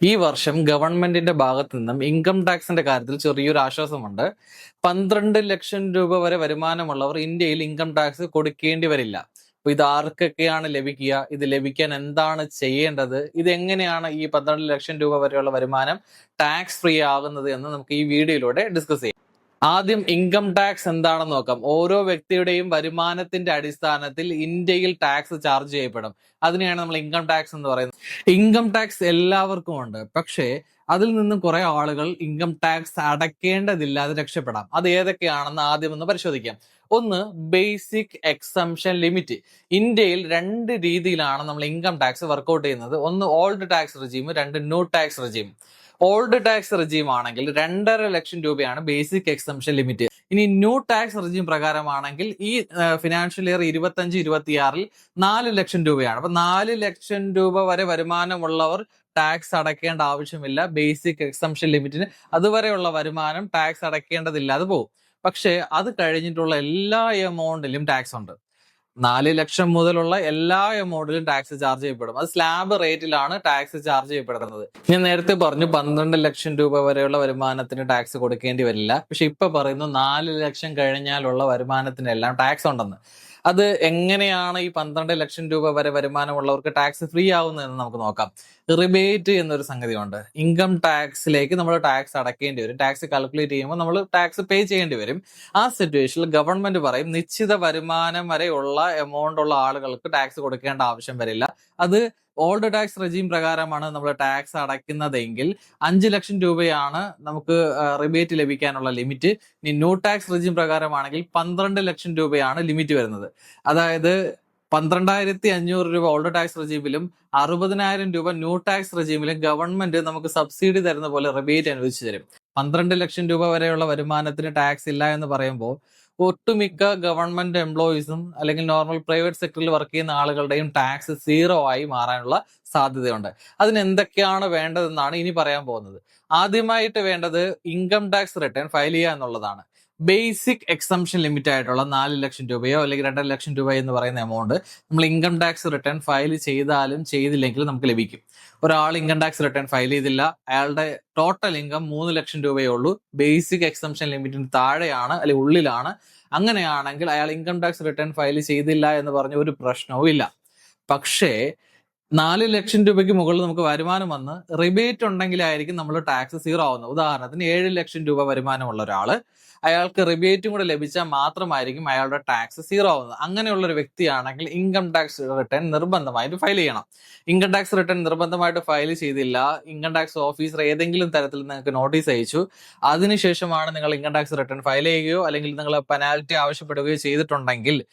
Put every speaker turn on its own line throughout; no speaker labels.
ഈ വർഷം ഗവൺമെന്റിന്റെ ഭാഗത്തു നിന്നും ഇൻകം ടാക്സിന്റെ കാര്യത്തിൽ ചെറിയൊരു ആശ്വാസമുണ്ട്. പന്ത്രണ്ട് ലക്ഷം രൂപ വരെ വരുമാനമുള്ളവർ ഇന്ത്യയിൽ ഇൻകം ടാക്സ് കൊടുക്കേണ്ടി വരില്ല. അപ്പൊ ഇത് ആർക്കൊക്കെയാണ് ലഭിക്കുക? ഇത് ലഭിക്കാൻ എന്താണ് ചെയ്യേണ്ടത്? ഇത് എങ്ങനെയാണ് ഈ പന്ത്രണ്ട് ലക്ഷം രൂപ വരെയുള്ള വരുമാനം ടാക്സ് ഫ്രീ ആകുന്നത് എന്ന് നമുക്ക് ഈ വീഡിയോയിലൂടെ ഡിസ്കസ് ചെയ്യാം. ആദ്യം ഇൻകം ടാക്സ് എന്താണെന്ന് നോക്കാം. ഓരോ വ്യക്തിയുടെയും വരുമാനത്തിന്റെ അടിസ്ഥാനത്തിൽ ഇന്ത്യയിൽ ടാക്സ് ചാർജ് ചെയ്യപ്പെടും. അതിനെയാണ് നമ്മൾ ഇൻകം ടാക്സ് എന്ന് പറയുന്നത്. ഇൻകം ടാക്സ് എല്ലാവർക്കും ഉണ്ട്. പക്ഷേ അതിൽ നിന്നും കുറെ ആളുകൾ ഇൻകം ടാക്സ് അടക്കേണ്ടതില്ലാതെ രക്ഷപ്പെടാം. അത് ഏതൊക്കെയാണെന്ന് ആദ്യം ഒന്ന് പരിശോധിക്കാം. ഒന്ന് ബേസിക് എക്സംഷൻ ലിമിറ്റ് ഇന്ത്യയിൽ രണ്ട് രീതിയിലാണ് നമ്മൾ ഇൻകം ടാക്സ് വർക്കൗട്ട് ചെയ്യുന്നത്. ഒന്ന് ഓൾഡ് ടാക്സ് റിജീം രണ്ട് new tax regime old tax regime ആണെങ്കിൽ രണ്ടര ലക്ഷം രൂപയാണ് ബേസിക് എക്സംഷൻ ലിമിറ്റ്. ഇനി ന്യൂ ടാക്സ് റിജീം പ്രകാരമാണെങ്കിൽ ഈ ഫിനാൻഷ്യൽ ഇയർ ഇരുപത്തഞ്ച് ഇരുപത്തിയാറിൽ നാല് ലക്ഷം രൂപയാണ്. അപ്പൊ നാല് ലക്ഷം രൂപ വരെ വരുമാനമുള്ളവർ ടാക്സ് അടയ്ക്കേണ്ട ആവശ്യമില്ല. ബേസിക് എക്സംഷൻ ലിമിറ്റിന് അതുവരെയുള്ള വരുമാനം ടാക്സ് അടയ്ക്കേണ്ടതില്ലാതെ പോകും. പക്ഷേ അത് കഴിഞ്ഞിട്ടുള്ള എല്ലാ എമൗണ്ടിലും ടാക്സ് ഉണ്ട്. നാല് ലക്ഷം മുതലുള്ള എല്ലാ എമൗണ്ടിലും ടാക്സ് ചാർജ് ചെയ്യപ്പെടും. അത് സ്ലാബ് റേറ്റിലാണ് ടാക്സ് ചാർജ് ചെയ്യപ്പെടുന്നത്. ഞാൻ നേരത്തെ പറഞ്ഞു പന്ത്രണ്ട് ലക്ഷം രൂപ വരെയുള്ള വരുമാനത്തിന് ടാക്സ് കൊടുക്കേണ്ടി വരില്ല. പക്ഷെ ഇപ്പൊ പറയുന്നു നാല് ലക്ഷം കഴിഞ്ഞാലുള്ള വരുമാനത്തിനെല്ലാം ടാക്സ് ഉണ്ടെന്ന്. അത് എങ്ങനെയാണ് ഈ പന്ത്രണ്ട് ലക്ഷം രൂപ വരെ വരുമാനമുള്ളവർക്ക് ടാക്സ് ഫ്രീ ആവുന്നതെന്ന് നമുക്ക് നോക്കാം. റിബേറ്റ് എന്നൊരു സംഗതിയുണ്ട് ഇൻകം ടാക്സിലേക്ക് നമ്മൾ ടാക്സ് അടക്കേണ്ടി വരും. ടാക്സ് കാൽക്കുലേറ്റ് ചെയ്യുമ്പോൾ നമ്മൾ ടാക്സ് പേ ചെയ്യേണ്ടി വരും. ആ സിറ്റുവേഷനിൽ ഗവൺമെന്റ് പറയും നിശ്ചിത വരുമാനം വരെയുള്ള എമൗണ്ട് ഉള്ള ആളുകൾക്ക് ടാക്സ് കൊടുക്കേണ്ട ആവശ്യം വരില്ല. അത് ഓൾഡ് ടാക്സ് റെജീം പ്രകാരമാണ് നമ്മൾ ടാക്സ് അടയ്ക്കുന്നതെങ്കിൽ അഞ്ച് ലക്ഷം രൂപയാണ് നമുക്ക് റിബേറ്റ് ലഭിക്കാനുള്ള ലിമിറ്റ്. ഇനി ന്യൂ ടാക്സ് റെജീം പ്രകാരമാണെങ്കിൽ പന്ത്രണ്ട് ലക്ഷം രൂപയാണ് ലിമിറ്റ് വരുന്നത്. അതായത് പന്ത്രണ്ടായിരത്തി അഞ്ഞൂറ് രൂപ ഓൾഡ് ടാക്സ് റെജീമിലും അറുപതിനായിരം രൂപ ന്യൂ ടാക്സ് റെജീമിലും ഗവൺമെന്റ് നമുക്ക് സബ്സിഡി തരുന്ന പോലെ റിബേറ്റ് അനുവദിച്ചു തരും. പന്ത്രണ്ട് ലക്ഷം രൂപ വരെയുള്ള വരുമാനത്തിന് ടാക്സ് ഇല്ല എന്ന് പറയുമ്പോൾ ഒട്ടുമിക്ക ഗവൺമെന്റ് എംപ്ലോയീസും അല്ലെങ്കിൽ നോർമൽ പ്രൈവറ്റ് സെക്ടറിൽ വർക്ക് ചെയ്യുന്ന ആളുകളുടെയും ടാക്സ് സീറോ ആയി മാറാനുള്ള സാധ്യതയുണ്ട്. അതിന് എന്തൊക്കെയാണ് വേണ്ടതെന്നാണ് ഇനി പറയാൻ പോകുന്നത്. ആദ്യമായിട്ട് വേണ്ടത് ഇൻകം ടാക്സ് റിട്ടേൺ ഫയൽ ചെയ്യുക എന്നുള്ളതാണ്. ബേസിക് എക്സംഷൻ ലിമിറ്റ് ആയിട്ടുള്ള നാല് ലക്ഷം രൂപയോ അല്ലെങ്കിൽ രണ്ടര ലക്ഷം രൂപ എന്ന് പറയുന്ന എമൗണ്ട് നമ്മൾ ഇൻകം ടാക്സ് റിട്ടേൺ ഫയൽ ചെയ്താലും ചെയ്തില്ലെങ്കിലും നമുക്ക് ലഭിക്കും. ഒരാൾ ഇൻകം ടാക്സ് റിട്ടേൺ ഫയൽ ചെയ്തില്ല. അയാളുടെ ടോട്ടൽ ഇൻകം മൂന്ന് ലക്ഷം രൂപയേ ഉള്ളൂ. ബേസിക് എക്സംഷൻ ലിമിറ്റിന് താഴെയാണ് അല്ലെങ്കിൽ ഉള്ളിലാണ്. അങ്ങനെയാണെങ്കിൽ അയാൾ ഇൻകം ടാക്സ് റിട്ടേൺ ഫയൽ ചെയ്തില്ല എന്ന് പറഞ്ഞ ഒരു പ്രശ്നവും ഇല്ല. പക്ഷേ നാല് ലക്ഷം രൂപയ്ക്ക് മുകളിൽ നമുക്ക് വരുമാനം വന്ന് റിബേറ്റ് ഉണ്ടെങ്കിലായിരിക്കും നമ്മൾ ടാക്സ് സീറോ ആവുന്നത്. ഉദാഹരണത്തിന് ഏഴ് ലക്ഷം രൂപ വരുമാനമുള്ള ഒരാൾ അയാൾക്ക് റിബേറ്റും കൂടെ ലഭിച്ചാൽ മാത്രമായിരിക്കും അയാളുടെ ടാക്സ് സീറോ ആവുന്നത്. അങ്ങനെയുള്ള ഒരു വ്യക്തിയാണെങ്കിൽ ഇൻകം ടാക്സ് റിട്ടേൺ നിർബന്ധമായിട്ട് ഫയൽ ചെയ്യണം. ഇൻകം ടാക്സ് റിട്ടേൺ നിർബന്ധമായിട്ട് ഫയൽ ചെയ്തില്ല. ഇൻകം ടാക്സ് ഓഫീസർ ഏതെങ്കിലും തരത്തിൽ നിങ്ങൾക്ക് നോട്ടീസ് അയച്ചു. അതിനുശേഷമാണ് നിങ്ങൾ ഇൻകം ടാക്സ് റിട്ടേൺ ഫയൽ ചെയ്യുകയോ അല്ലെങ്കിൽ നിങ്ങൾ പെനാൽറ്റി ആവശ്യപ്പെടുകയോ ചെയ്തിട്ടുണ്ടെങ്കിൽ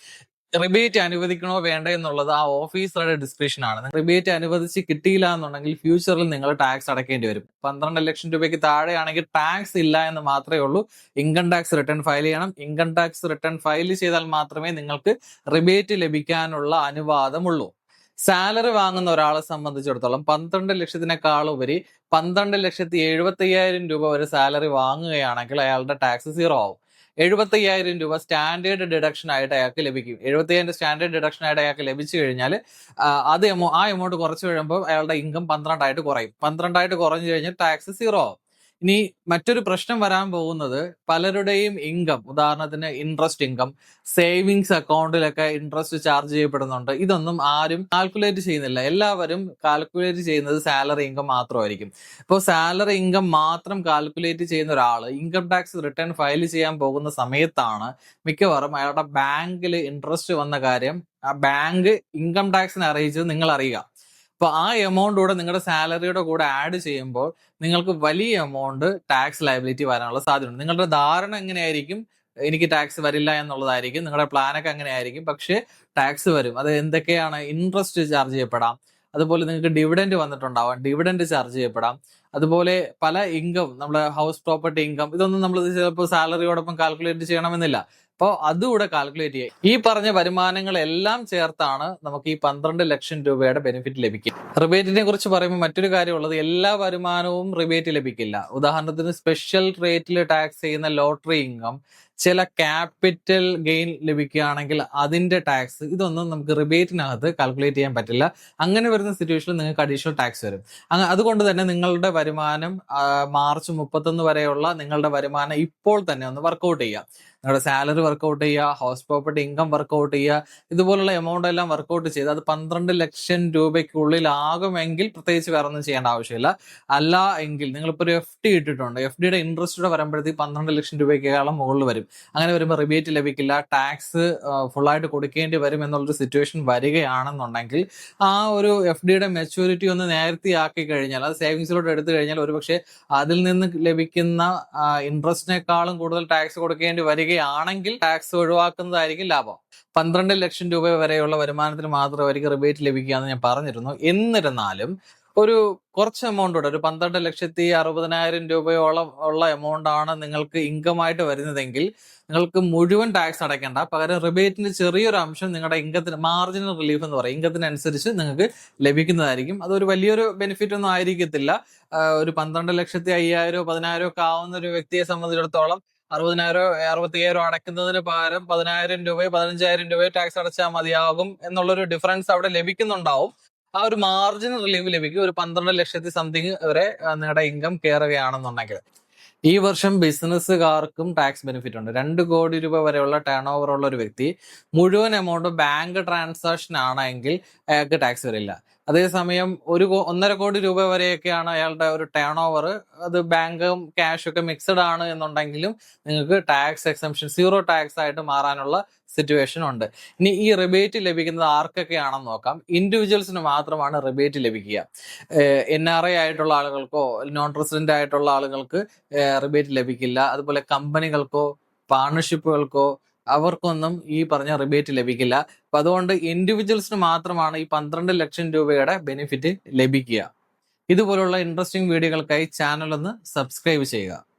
റിബേറ്റ് അനുവദിക്കണോ വേണ്ടോ എന്നുള്ളത് ആ ഓഫീസറുടെ ഡിസ്ക്രിപ്ഷൻ ആണ്. റിബേറ്റ് അനുവദിച്ച് കിട്ടിയില്ല എന്നുണ്ടെങ്കിൽ ഫ്യൂച്ചറിൽ നിങ്ങൾ ടാക്സ് അടക്കേണ്ടി വരും. പന്ത്രണ്ട് ലക്ഷം രൂപയ്ക്ക് താഴെയാണെങ്കിൽ ടാക്സ് ഇല്ല എന്ന് മാത്രമേ ഉള്ളൂ. ഇൻകം ടാക്സ് റിട്ടേൺ ഫയൽ ചെയ്യണം. ഇൻകം ടാക്സ് റിട്ടേൺ ഫയൽ ചെയ്താൽ മാത്രമേ നിങ്ങൾക്ക് റിബേറ്റ് ലഭിക്കാനുള്ള അനുവാദമുള്ളൂ. സാലറി വാങ്ങുന്ന ഒരാളെ സംബന്ധിച്ചിടത്തോളം പന്ത്രണ്ട് ലക്ഷത്തിനേക്കാൾ ഉപരി പന്ത്രണ്ട് ലക്ഷത്തി എഴുപത്തി അയ്യായിരം രൂപ വരെ സാലറി വാങ്ങുകയാണെങ്കിൽ അയാളുടെ ടാക്സ് സീറോ ആവും. എഴുപത്തി അയ്യായിരം രൂപ സ്റ്റാൻഡേർഡ് ഡിഡക്ഷൻ ആയിട്ട് അയാൾക്ക് ലഭിക്കും. എഴുപത്തി അയ്യായിരം സ്റ്റാൻഡേർഡ് ഡിഡക്ഷൻ ആയിട്ട് അയാൾക്ക് ലഭിച്ചു കഴിഞ്ഞാൽ അത് എമൗ ആ എമൗണ്ട് കുറച്ച് കഴിയുമ്പോൾ അയാളുടെ ഇൻകം പന്ത്രണ്ടായിട്ട് കുറയും. പന്ത്രണ്ടായിട്ട് കുറഞ്ഞു കഴിഞ്ഞാൽ ടാക്സ് സീറോ ആവും. ഇനി മറ്റൊരു പ്രശ്നം വരാൻ പോകുന്നത് പലരുടെയും ഇൻകം ഉദാഹരണത്തിന് ഇൻട്രസ്റ്റ് ഇൻകം സേവിങ്സ് അക്കൗണ്ടിലൊക്കെ ഇൻട്രസ്റ്റ് ചാർജ് ചെയ്യപ്പെടുന്നുണ്ട്. ഇതൊന്നും ആരും കാൽക്കുലേറ്റ് ചെയ്യുന്നില്ല. എല്ലാവരും കാൽക്കുലേറ്റ് ചെയ്യുന്നത് സാലറി ഇൻകം മാത്രമായിരിക്കും. ഇപ്പോൾ സാലറി ഇൻകം മാത്രം കാൽക്കുലേറ്റ് ചെയ്യുന്ന ഒരാൾ ഇൻകം ടാക്സ് റിട്ടേൺ ഫയൽ ചെയ്യാൻ പോകുന്ന സമയത്താണ് മിക്കവാറും അയാളുടെ ബാങ്കിൽ ഇൻട്രസ്റ്റ് വന്ന കാര്യം ആ ബാങ്ക് ഇൻകം ടാക്സിനെ അറിയിച്ചത് നിങ്ങൾ അറിയുക അപ്പൊ ആ എമൗണ്ട് കൂടെ നിങ്ങളുടെ സാലറിയുടെ കൂടെ ആഡ് ചെയ്യുമ്പോൾ നിങ്ങൾക്ക് വലിയ എമൗണ്ട് ടാക്സ് ലയബിലിറ്റി വരാനുള്ള സാധ്യതയുണ്ട്. നിങ്ങളുടെ ധാരണ എങ്ങനെയായിരിക്കും? എനിക്ക് ടാക്സ് വരില്ല എന്നുള്ളതായിരിക്കും. നിങ്ങളുടെ പ്ലാനൊക്കെ അങ്ങനെയായിരിക്കും. പക്ഷേ ടാക്സ് വരും. അത് എന്തൊക്കെയാണ്? ഇൻട്രസ്റ്റ് ചാർജ് ചെയ്യപ്പെടാം. അതുപോലെ നിങ്ങൾക്ക് ഡിവിഡൻഡ് വന്നിട്ടുണ്ടാവാം. ഡിവിഡൻഡ് ചാർജ് ചെയ്യപ്പെടാം. അതുപോലെ പല ഇൻകം നമ്മുടെ ഹൗസ് പ്രോപ്പർട്ടി ഇൻകം ഇതൊന്നും നമ്മൾ ചിലപ്പോൾ സാലറിയോടൊപ്പം കാൽക്കുലേറ്റ് ചെയ്യണമെന്നില്ല. അപ്പോൾ അതുകൂടെ കാൽക്കുലേറ്റ് ചെയ്യുക ഈ പറഞ്ഞ വരുമാനങ്ങളെല്ലാം ചേർത്താണ് നമുക്ക് ഈ പന്ത്രണ്ട് ലക്ഷം രൂപയുടെ ബെനിഫിറ്റ് ലഭിക്കുക. റിബേറ്റിനെ കുറിച്ച് പറയുമ്പോൾ മറ്റൊരു കാര്യമുള്ളത് എല്ലാ വരുമാനവും റിബേറ്റ് ലഭിക്കില്ല. ഉദാഹരണത്തിന് സ്പെഷ്യൽ റേറ്റിൽ ടാക്സ് ചെയ്യുന്ന ലോട്ടറി ഇൻകം ചില ക്യാപിറ്റൽ ഗെയിൻ ലഭിക്കുകയാണെങ്കിൽ അതിന്റെ ടാക്സ് ഇതൊന്നും നമുക്ക് റിബേറ്റിനകത്ത് കാൽക്കുലേറ്റ് ചെയ്യാൻ പറ്റില്ല. അങ്ങനെ വരുന്ന സിറ്റുവേഷനിൽ നിങ്ങൾക്ക് അഡീഷണൽ ടാക്സ് വരും. അതുകൊണ്ട് തന്നെ നിങ്ങളുടെ വരുമാനം മാർച്ച് മുപ്പത്തൊന്ന് വരെയുള്ള നിങ്ങളുടെ വരുമാനം ഇപ്പോൾ തന്നെ ഒന്ന് വർക്കൗട്ട് ചെയ്യുക. നിങ്ങളുടെ സാലറി വർക്കൗട്ട് ചെയ്യുക ഹൗസ് പ്രോപ്പർട്ടി ഇൻകം വർക്കൗട്ട് ചെയ്യുക ഇതുപോലുള്ള എമൗണ്ട് എല്ലാം വർക്കൗട്ട് ചെയ്ത് അത് പന്ത്രണ്ട് ലക്ഷം രൂപയ്ക്കുള്ളിലാകുമെങ്കിൽ പ്രത്യേകിച്ച് വേറെ ഒന്നും ചെയ്യേണ്ട ആവശ്യമില്ല. അല്ല എങ്കിൽ നിങ്ങളിപ്പോൾ ഒരു എഫ് ഡി ഇട്ടിട്ടുണ്ട്. എഫ് ഡിയുടെ ഇൻട്രസ്റ്റ് കൂടെ വരുമ്പോഴത്തേക്ക് പന്ത്രണ്ട് ലക്ഷം രൂപയ്ക്കേക്കാളും മുകളിൽ വരും. അങ്ങനെ വരുമ്പോൾ റിബേറ്റ് ലഭിക്കില്ല ടാക്സ് ഫുള്ളായിട്ട് കൊടുക്കേണ്ടി വരും എന്നുള്ളൊരു സിറ്റുവേഷൻ വരികയാണെന്നുണ്ടെങ്കിൽ ആ ഒരു എഫ് ഡിയുടെ മെച്ചൂരിറ്റി ഒന്ന് നേരത്തെയാക്കി കഴിഞ്ഞാൽ അത് സേവിങ്സിലോട്ട് എടുത്തു കഴിഞ്ഞാൽ ഒരുപക്ഷെ അതിൽ നിന്ന് ലഭിക്കുന്ന ഇൻട്രസ്റ്റിനേക്കാളും കൂടുതൽ ടാക്സ് കൊടുക്കേണ്ടി വരികയാണെങ്കിൽ ടാക്സ് ഒഴിവാക്കുന്നതായിരിക്കും ലാഭം. പന്ത്രണ്ട് ലക്ഷം രൂപ വരെയുള്ള വരുമാനത്തിന് മാത്രമായിരിക്കും റിബേറ്റ് ലഭിക്കുക എന്ന് ഞാൻ പറഞ്ഞിരുന്നു. എന്നിരുന്നാലും ഒരു കുറച്ച് എമൗണ്ട് ഉണ്ട് ഒരു പന്ത്രണ്ട് ലക്ഷത്തി അറുപതിനായിരം രൂപയോളം ഉള്ള എമൗണ്ട് ആണ് നിങ്ങൾക്ക് ഇൻകം ആയിട്ട് വരുന്നതെങ്കിൽ നിങ്ങൾക്ക് മുഴുവൻ ടാക്സ് അടയ്ക്കേണ്ട. പകരം റിബേറ്റിന് ചെറിയൊരു അംശം നിങ്ങളുടെ ഇൻകത്തിന് മാർജിനൽ റിലീഫ് എന്ന് പറയും. ഇൻകത്തിനനുസരിച്ച് നിങ്ങൾക്ക് ലഭിക്കുന്നതായിരിക്കും. അതൊരു വലിയൊരു ബെനിഫിറ്റ് ഒന്നും ആയിരിക്കത്തില്ല. ഒരു പന്ത്രണ്ട് ലക്ഷത്തി അയ്യായിരോ പതിനായിരോ ഒക്കെ ആവുന്ന ഒരു വ്യക്തിയെ സംബന്ധിച്ചിടത്തോളം അറുപതിനായിരോ അറുപത്തിയ്യായിരോ അടയ്ക്കുന്നതിന് പകരം പതിനായിരം രൂപയോ പതിനഞ്ചായിരം രൂപയോ ടാക്സ് അടച്ചാൽ മതിയാകും എന്നുള്ളൊരു ഡിഫറൻസ് അവിടെ ലഭിക്കുന്നുണ്ടാവും. ആ ഒരു മാർജിൻ റിലീവ് ലഭിക്കും. ഒരു പന്ത്രണ്ട് ലക്ഷത്തി സംതിങ് വരെ നിങ്ങളുടെ ഇൻകം കയറുകയാണെന്നുണ്ടെങ്കിൽ ഈ വർഷം ബിസിനസ്സുകാർക്കും ടാക്സ് ബെനിഫിറ്റ് ഉണ്ട്. രണ്ട് കോടി രൂപ വരെയുള്ള ടേൺ ഓവർ ഉള്ള ഒരു വ്യക്തി മുഴുവൻ എമൗണ്ട് ബാങ്ക് ട്രാൻസാക്ഷൻ ആണെങ്കിൽ അയാൾക്ക് ടാക്സ് വരില്ല. അതേസമയം ഒരു ഒന്നര കോടി രൂപ വരെയൊക്കെയാണ് അയാളുടെ ഒരു ടേൺ ഓവർ അത് ബാങ്കും ക്യാഷും ഒക്കെ മിക്സഡ് ആണ് എന്നുണ്ടെങ്കിലും നിങ്ങൾക്ക് ടാക്സ് എക്സംഷൻ സീറോ ടാക്സ് ആയിട്ട് മാറാനുള്ള സിറ്റുവേഷൻ ഉണ്ട്. ഇനി ഈ റിബേറ്റ് ലഭിക്കുന്നത് ആർക്കൊക്കെയാണെന്ന് നോക്കാം. ഇൻഡിവിജ്വൽസിന് മാത്രമാണ് റിബേറ്റ് ലഭിക്കുക. എൻ ആർ ഐ ആയിട്ടുള്ള ആളുകൾക്കോ നോൺ റെസിഡന്റ് ആയിട്ടുള്ള ആളുകൾക്ക് റിബേറ്റ് ലഭിക്കില്ല. അതുപോലെ കമ്പനികൾക്കോ പാർട്ണർഷിപ്പുകൾക്കോ അവർക്കൊന്നും ഈ പറഞ്ഞ റിബേറ്റ് ലഭിക്കില്ല. അപ്പൊ അതുകൊണ്ട് ഇൻഡിവിജ്വൽസിന് മാത്രമാണ് ഈ പന്ത്രണ്ട് ലക്ഷം രൂപയുടെ ബെനിഫിറ്റ് ലഭിക്കുക. ഇതുപോലുള്ള ഇൻട്രസ്റ്റിംഗ് വീഡിയോകൾക്കായി ചാനൽ ഒന്ന് സബ്സ്ക്രൈബ് ചെയ്യുക.